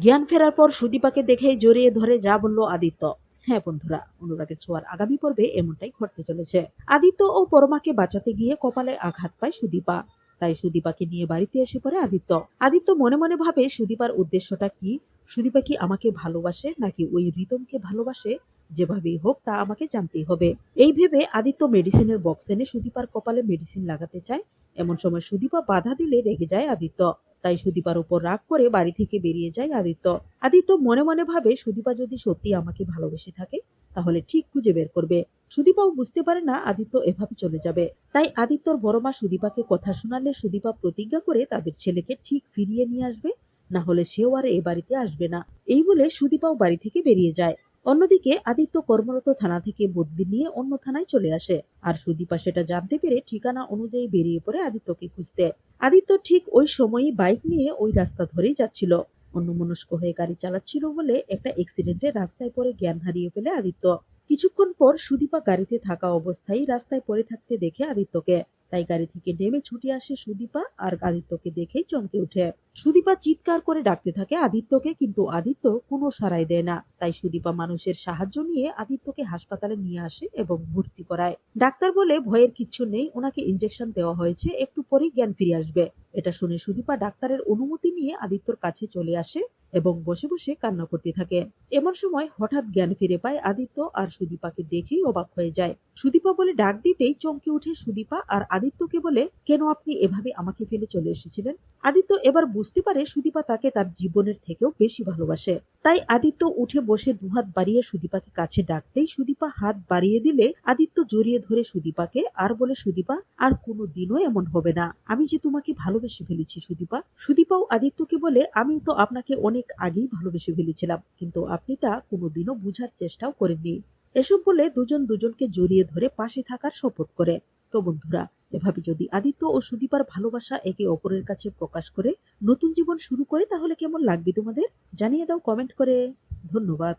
জ্ঞান ফেরার পর সুদীপাকে দেখেই জড়িয়ে ধরে যা বলল আদিত্য। হ্যাঁ বন্ধুরা, অনুরাগের ছোঁয়ার আগামী পর্বে এমনটাই ঘটতে চলেছে। আদিত্য ও পরমাকে বাঁচাতে গিয়ে কপালে আঘাত পায় সুদীপা। তাই সুদীপাকে নিয়ে বাড়িতে এসে পড়ে আদিত্য। আদিত্য মনে মনে ভাবে সুদীপার উদ্দেশ্যটা কি? সুদীপা কি আমাকে ভালোবাসে নাকি ওই রিতমকে ভালোবাসে? যেভাবেই হোক তা আমাকে জানতেই হবে। এই ভেবে আদিত্য মেডিসিনের বক্স এনে সুদীপার কপালে মেডিসিন লাগাতে চায়। এমন সময় সুদীপা বাধা দিলে রেগে যায় আদিত্য। তাই সুদীপার উপর রাগ করে বাড়ি থেকে বেরিয়ে যায় আদিত্য। আদিত্য মনে মনে ভাবে, সুদীপা যদি সত্যি আমাকে ভালোবেসে থাকে, তাহলে ঠিক খুঁজে বের করবে। সুদীপাও বুঝতে পারে না আদিত্য এভাবে চলে যাবে। তাই আদিত্যর বড় মা সুদীপাকে কথা শোনালে সুদীপা প্রতিজ্ঞা করে তাদের ছেলেকে ঠিক ফিরিয়ে নিয়ে আসবে, না হলে সেও আর এ বাড়িতে আসবে না। এই বলে সুদীপাও বাড়ি থেকে বেরিয়ে যায়। অন্যদিকে আদিত্য কর্মরত থানা থেকে বদলি নিয়ে অন্য থানায় চলে আসে। আর সুদীপা সেটা জানতে পেরে ঠিকানা অনুযায়ী বেরিয়ে পড়ে আদিত্যকে খুঁজতে। আদিত্য ঠিক ওই সময়ই বাইক নিয়ে ওই রাস্তা ধরেই যাচ্ছিল। অন্যমনস্ক হয়ে গাড়ি চালাচ্ছিল বলে একটা অ্যাক্সিডেন্টে রাস্তায় পড়ে জ্ঞান হারিয়ে ফেলে আদিত্য। কিছুক্ষণ পর সুদীপা গাড়িতে থাকা অবস্থায় রাস্তায় পড়ে থাকতে দেখে আদিত্যকে। তাই গাড়ি থেকে নেমে ছুটে আসে সুদীপা আর আদিত্যকে দেখেই চমকে উঠে সুদীপা চিৎকার করে ডাকতে থাকে আদিত্যকে, কিন্তু আদিত্য কোনো সাড়াই দেয় না। তাই সুদীপা মানুষের সাহায্য নিয়ে আদিত্যকে হাসপাতালে নিয়ে আসে এবং ভর্তি করায়। ডাক্তার বলে, ভয়ের কিচ্ছু নেই, ওনাকে ইঞ্জেকশন দেওয়া হয়েছে, একটু পরেই জ্ঞান ফিরে আসবে। এটা শুনে সুদীপা ডাক্তারের অনুমতি নিয়ে আদিত্যর কাছে চলে আসে এবং বসে বসে কান্না করতে থাকে। এমন সময় হঠাৎ জ্ঞান ফিরে পায় আদিত্য আর সুদীপাকে দেখেই অবাক হয়ে যায়। সুদীপা বলে ডাক দিতেই চমকে উঠে সুদীপা আর আদিত্যকে বলে, কেন আপনি এভাবে আমাকে ফেলে চলে এসেছিলেন? আদিত্য এবার বুঝতে পারে সুদীপা তাকে তার জীবনের থেকেও বেশি ভালোবাসে। তাই আদিত্য উঠে বসে দুহাত বাড়িয়ে সুদীপাকে কাছে ডাকতেই সুদীপা হাত বাড়িয়ে দিলে, আদিত্য জড়িয়ে ধরে সুদীপাকে, আর বলে, সুদীপা, আর কোনো দিনও এমন হবে না। আমি যে তোমাকে ভালোবেসে ফেলেছি সুদীপা। সুদীপাও আদিত্যকে বলে আমি তো আপনাকে অনেক আগেই ভালোবেসে ফেলেছিলাম, কিন্তু আপনি তা কোনোদিনও বুঝার চেষ্টাও করেননি। এসব বলে দুজন দুজনকে জড়িয়ে ধরে পাশে থাকার শপথ করে। তো বন্ধুরা এভাবে যদি আদিত্য ও সুদীপার ভালোবাসা একে অপরের কাছে প্রকাশ করে নতুন জীবন শুরু করে, তাহলে কেমন লাগবে তোমাদের? জানিয়ে দাও কমেন্ট করে। ধন্যবাদ।